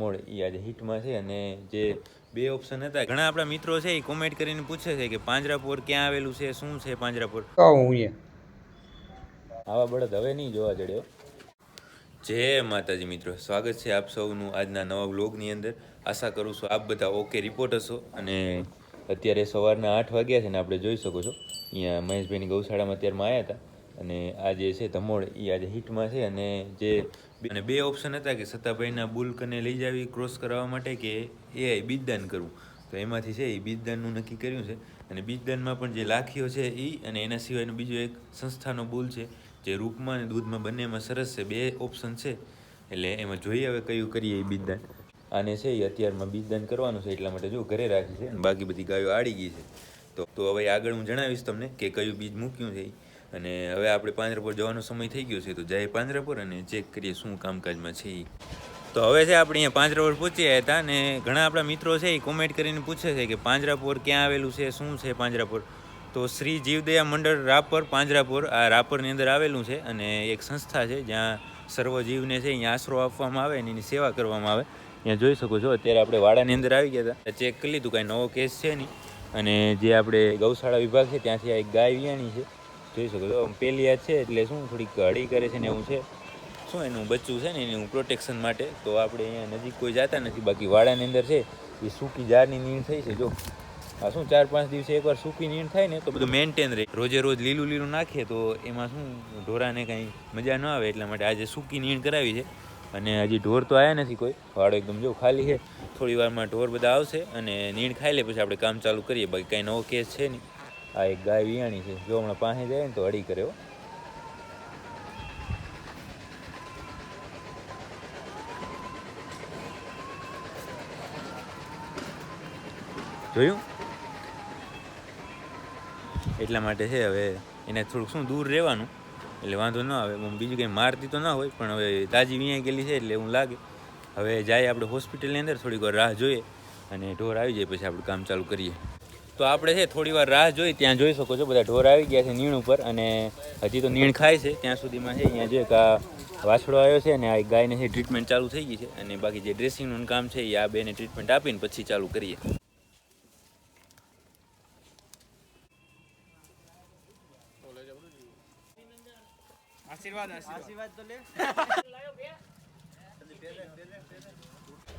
Mode એ આજે હિટમાં છે અને જે બે ઓપ્શન હતા ઘણા આપણા મિત્રો છે એ કોમેન્ટ કરીને પૂછે છે કે પાંજરાપોર ક્યાં આવેલું છે શું છે પાંજરાપોર આવા બળદ હવે નહીં જોવા જડ્યો જય માતાજી મિત્રો. સ્વાગત છે આપ સૌનું આજના નવા વ્લોગની અંદર. આશા કરું છું આપ બધા ઓકે રિપોર્ટ હશો અને અત્યારે સવારના આઠ વાગ્યા છે ને આપણે જોઈ શકો છો. અહીંયા મહેશભાઈની ગૌશાળામાં અત્યારમાં આવ્યા હતા. અને આ જે છે ધમોળ એ આજે હિટમાં છે અને જે અને બે ઓપ્શન હતા કે સત્તાભાઈના બુલકને લઈ જાવી ક્રોસ કરાવવા માટે કે એ બીજદાન કરવું. તો એમાંથી છે એ બીજદાનનું નક્કી કર્યું છે. અને બીજદાનમાં પણ જે લાખીઓ છે એ અને એના સિવાયનો બીજો એક સંસ્થાનો બુલ છે, જે રૂપમાં અને દૂધમાં બંનેમાં સરસ છે, બે ઓપ્શન છે. એટલે એમાં જોઈએ હવે કયું કરીએ એ બીજદાન. આને છે એ અત્યારમાં બીજદાન કરવાનું છે, એટલા માટે જો ઘરે રાખી છે બાકી બધી ગાયો આડી ગઈ છે. તો તો હવે આગળ હું જણાવીશ તમને કે કયું બીજ મૂક્યું છે ઈ. અને હવે આપણે પાંજરાપોર જવાનો સમય થઈ ગયો છે, તો જઈએ પાંજરાપોર અને ચેક કરીએ શું કામકાજમાં છે એ તો હવે છે, આપણે અહીંયા પાંજરાપોર આવ્યા હતા અને ઘણા આપણા મિત્રો છે, એ કોમેન્ટ કરીને પૂછે છે કે પાંજરાપોર ક્યાં આવેલું છે, શું છે પાંજરાપોર? તો શ્રી જીવદયા મંડળ રાપર પાંજરાપોર, આ રાપરની અંદર આવેલું છે અને એક સંસ્થા છે, જ્યાં સર્વ જીવને છે, અહીંયા આશરો આપવામાં આવે અને એની સેવા કરવામાં આવે. ત્યાં જોઈ શકો છો, અત્યારે આપણે વાડાની અંદર આવી ગયા હતા. ચેક કરી લીધું, કાંઈ નવો કેસ છે નહીં. અને જે આપણે ગૌશાળા વિભાગ છે, ત્યાંથી આ એક ગાય વિયાણી છે. જોઈ શકો છો. પેલી આ છે એટલે શું, થોડીક હળી કરે છે ને એવું છે. શું એનું બચ્ચું છે ને એનું પ્રોટેક્શન માટે? તો આપણે અહીંયા નજીક કોઈ જતા નથી. બાકી વાડાની અંદર છે, એ સૂકી ઝાડની નીણ થઈ છે. જો, આ શું ચાર પાંચ દિવસે એકવાર સૂકી નીણ થાય ને, તો બધું મેન્ટેન રહે. રોજે રોજ લીલું લીલું નાખીએ તો એમાં શું, ઢોરાને કાંઈ મજા ન આવે એટલા માટે આજે સૂકી નીણ કરાવી છે. અને હજી ઢોર તો આવ્યા નથી કોઈ. વાડો એકદમ જો ખાલી છે. થોડી વારમાં ઢોર બધા આવશે અને નીણ ખાઈ લે, પછી આપણે કામ ચાલુ કરીએ. બાકી કાંઈ નવો કેસ છે નહીં. આ એક ગાય વિયાણી છે. જો હમણાં પાસે જાય ને તો અડી કરે જોયું? એટલા માટે છે હવે એને થોડુંક શું દૂર રહેવાનું. એટલે વાંધો ન આવે. બીજું કંઈ મારતી તો ના હોય, પણ હવે તાજી વિયાઈ ગયેલી છે એટલે એવું લાગે. હવે જાય આપણે હોસ્પિટલની અંદર થોડીક વાર રાહ જોઈએ અને ઢોર આવી જાય, પછી આપણે કામ ચાલુ કરીએ. તો આપણે છે થોડી વાર રાહ જોઈ ત્યાં જોઈ શકો છો બધા ઢોર આવી ગયા છે નીણ ઉપર અને હજી તો નીણ ખાય છે ત્યાં સુધીમાં છે અહીંયા જોઈએ કે આ વાછડો આવ્યો છે અને આ એક ગાયને છે ટ્રીટમેન્ટ ચાલુ થઈ ગઈ છે અને બાકી જે ડ્રેસિંગનું કામ છે એ આ બેને ટ્રીટમેન્ટ આપીને પછી ચાલુ કરીએ.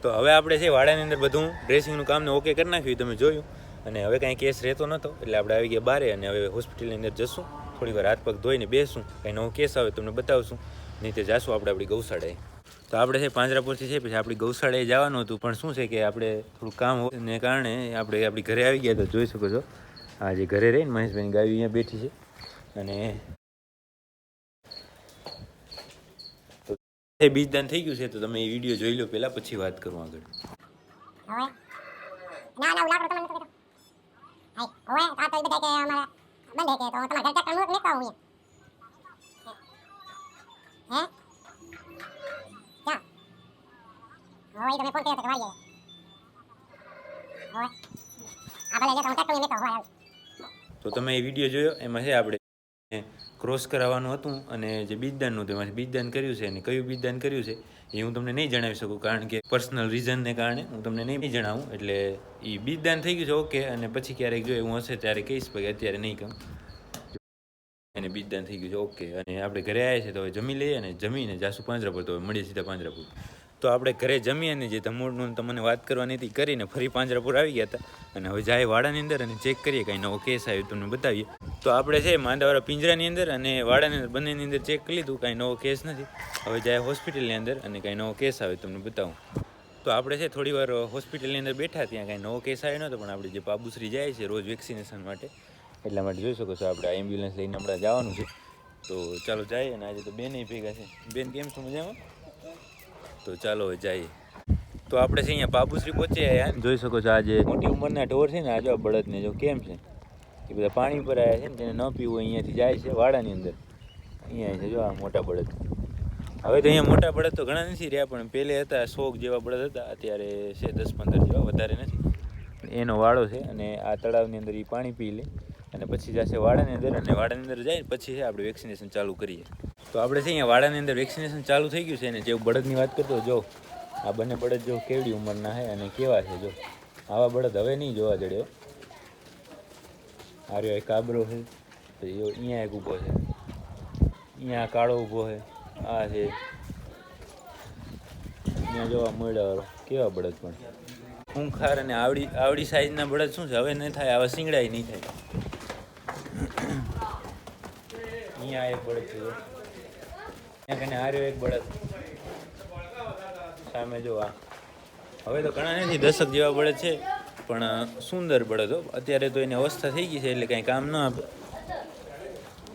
તો હવે આપણે છે વાડાની અંદર બધું ડ્રેસિંગનું કામને ઓકે કરી નાખ્યું તમે જોયું. અને હવે કાંઈ કેસ રહેતો નહોતો, એટલે આપણે આવી ગયા બારે અને હવે હોસ્પિટલની અંદર જશું. થોડી વાર હાથ પગ ધોઈને બેસું, કાંઈ નવો કેસ આવે તમને બતાવશું. નહીં તે જાશું આપણે આપણી ગૌશાળાએ. તો આપણે છે પાંજરાપુરથી છે, પછી આપણી ગૌશાળાએ જવાનું હતું, પણ શું છે કે આપણે થોડું કામ ને કારણે આપણે આપણી ઘરે આવી ગયા તો જોઈ શકો છો. આ જે ઘરે રહીને મહેશભાઈની ગાય અહીંયા બેઠી છે. અને એ બીજદાન થઈ ગયું છે, તો તમે એ વીડિયો જોઈ લો પહેલાં, પછી વાત કરું આગળ હવે ના ના લાકડો તમને તો હાય હવે આ તો બધા કે અમારા બંધ કે તો તમારા ઘર ચક્કર લેતા હું હે ક્યાં તમે તો તમે એ વીડિયો જોયો? એમાં છે આપણે ક્રોસ કરાવવાનું હતું અને જે બીજદાનનું એમાંથી બીજદાન કર્યું છે અને કયું બીજદાન કર્યું છે? એ હું તમને નહીં જણાવી શકું, કારણ કે પર્સનલ રીઝનને કારણે હું તમને નહીં જણાવું. એટલે એ બીજદાન થઈ ગયું છે ઓકે અને પછી ક્યારેક જો એવું હશે ત્યારે કહીશ, ભાઈ, અત્યારે નહીં કહું એને બીજદાન થઈ ગયું છે ઓકે અને આપણે ઘરે આવ્યા છે તો હવે જમી લઈએ અને જમીને જાસુ પાંજરાપુર તો હવે મળીએ સીધા પાંજરાપુર. તો આપણે ઘરે જમી અને જે ધમોડનું તમને વાત કરવાની હતી, કરીને ફરી પાંજરાપુર આવી ગયા હતા. અને હવે જાય વાડાની અંદર અને ચેક કરીએ, કાંઈ નવો કેસ આવ્યો તમને બતાવીએ. તો આપણે છે માંદાવાળા પિંજરાની અંદર અને વાડાની અંદર, બંનેની અંદર ચેક કરી લીધું, કાંઈ નવો કેસ નથી. હવે જાય હોસ્પિટલની અંદર અને કાંઈ નવો કેસ આવે તમને બતાવું. તો આપણે છે થોડી વાર હોસ્પિટલની અંદર બેઠા ત્યાં કાંઈ નવો કેસ આવ્યો નહોતો પણ આપણે જે બાબુશ્રી જાય છે રોજ વેક્સિનેશન માટે, એટલા માટે જોઈ શકો છો આપણે એમ્બ્યુલન્સ લઈને હમણાં જવાનું છે. તો ચાલો જઈએ અને આજે તો બેન ભેગા છે. બેન કેમ છો મજામાં? તો ચાલો હવે જઈએ. તો આપણે છે અહીંયા બાબુશ્રી પહોંચ્યા જોઈ શકો છો આજે મોટી ઉંમરના ઢોર છે ને આજે બળદને જો કેમ છે? એ બધા પાણી પર આવ્યા છે ને જેને ન પીવું હોય અહીંયાથી જાય છે, વાડાની અંદર. અહીંયા છે, જો આ મોટા બળદ. હવે તો અહીંયા મોટા બળદ તો ઘણા નથી રહ્યા, પણ પહેલે હતા શોખ જેવા બળદ હતા, અત્યારે છે દસ પંદર જેવા, વધારે નથી. એનો વાડો છે અને આ તળાવની અંદર એ પાણી પી લે અને પછી જશે વાડાની અંદર અને વાડાની અંદર જાય પછી છે આપણે વેક્સિનેશન ચાલુ કરીએ. તો આપણે છે અહીંયા વાડાની અંદર વેક્સિનેશન ચાલુ થઈ ગયું છે અને જેવું બળદની વાત કરતો જો, આ બંને બળદ જો કેવડી ઉંમરના છે અને કેવા છે, જો. આવા બળદ હવે નહીં જોવા જડ્યો. આ રહ્યો એક કાબરો છે, તો એ અહીંયા એક ઊભો છે. અહીંયા કાળો ઊભો છે, આ છે. અહીંયા જોવા મળ્યો કેવા બળદ પણ. ખૂંખાર અને આવડી આવડી સાઈઝના બળદ શું છે? હવે નહીં થાય હવે શિંગડાય નહીં થાય. અહીંયા એક બળદ છે. અહીંયા કને આ એક બળદ. સામે જોવા હવે તો ઘણા નથી, દશક જેવા બળદ છે. પણ સુંદર બળદ અત્યારે તો એની અવસ્થા થઈ ગઈ છે, એટલે કાંઈ કામ ન આપે.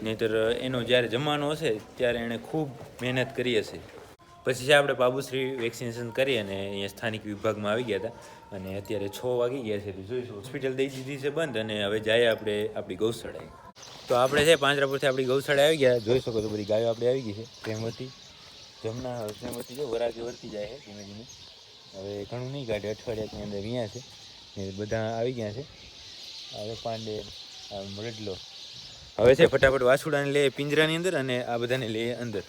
નહીંતર એનો જ્યારે જમાનો હશે, ત્યારે એણે ખૂબ મહેનત કરી હશે. પછી છે આપણે બાબુશ્રી વેક્સિનેશન કરી અને અહીંયા સ્થાનિક વિભાગમાં આવી ગયા હતા. અને અત્યારે છ વાગી ગયા છે જોઈશું. હોસ્પિટલ દઈ દીધી છે બંધ અને હવે જાય આપણે આપણી ગૌશાળાએ. તો આપણે છે, પાંજરાપુરથી આપણી ગૌશાળા આવી ગયા. જોઈ શકો તો બધી ગાયો આપણે આવી ગઈ છે. પ્રેમવતી જમના પ્રેમવતી જો વરાગે વર્તી જાય છે ધીમે ધીમે. હવે ઘણું નહીં કાઢે. અઠવાડિયાની અંદર અહીંયા છે. ને બધા આવી ગયા છે. હવે પાંડે આ મરડલો. હવે છે ફટાફટ વાછુડાને લે પિંજરાની અંદર અને આ બધાને લે અંદર.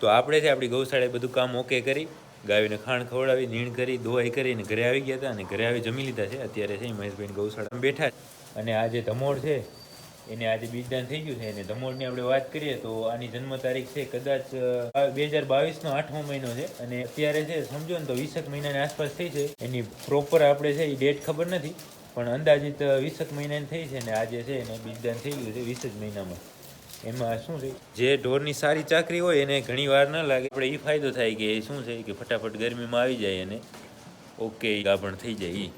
તો આપણે છે આપણી ગૌશાળાએ બધું કામ ઓકે કરી, ગાયોને ખાણ ખવડાવી નીણ કરી ધોવાઈ કરીને ઘરે આવી ગયા હતા અને ઘરે આવી જમી લીધા છે. અત્યારે છે મહેશભાઈ ગૌશાળામાં બેઠા અને આ જે ધમોડ છે એને આજે બીજદાન થઈ ગયું છે. અને ધમોડની આપણે વાત કરીએ તો આની જન્મ તારીખ છે કદાચ બે હજાર બાવીસનો આઠમો મહિનો છે. અને અત્યારે છે, સમજો ને તો વીસક મહિનાની આસપાસ થઈ છે. એની પ્રોપર આપણે છે, એ ડેટ ખબર નથી. પણ અંદાજિત વીસક મહિનાની થઈ છે ને આજે છે, એને બીજદાન થઈ ગયું છે વીસ જ મહિનામાં. એમાં શું છે? જે ઢોરની સારી ચાકરી હોય એને ઘણી વાર ન લાગે. આપણે એ ફાયદો થાય કે એ શું છે કે ફટાફટ ગરમીમાં આવી જાય અને ઓકે ગાભણ થઈ જાય એ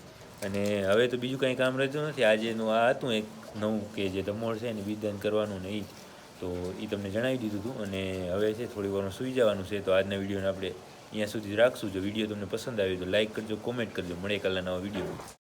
અને હવે તો બીજું કાંઈ કામ રહેતું નથી. આજેનું આ હતું એક નવું કે જે ધમોડ છે એને બીજદાન કરવાનું ને એ તો એ તમને જણાવી દીધું હતું અને હવે છે થોડી વારમાં સૂઈ જવાનું છે, તો આજના વિડીયોને આપણે અહીંયા સુધી રાખશું. જો વીડિયો તમને પસંદ આવ્યો તો લાઈક કરજો, કોમેન્ટ કરજો. મળે કાલના નવા વીડિયો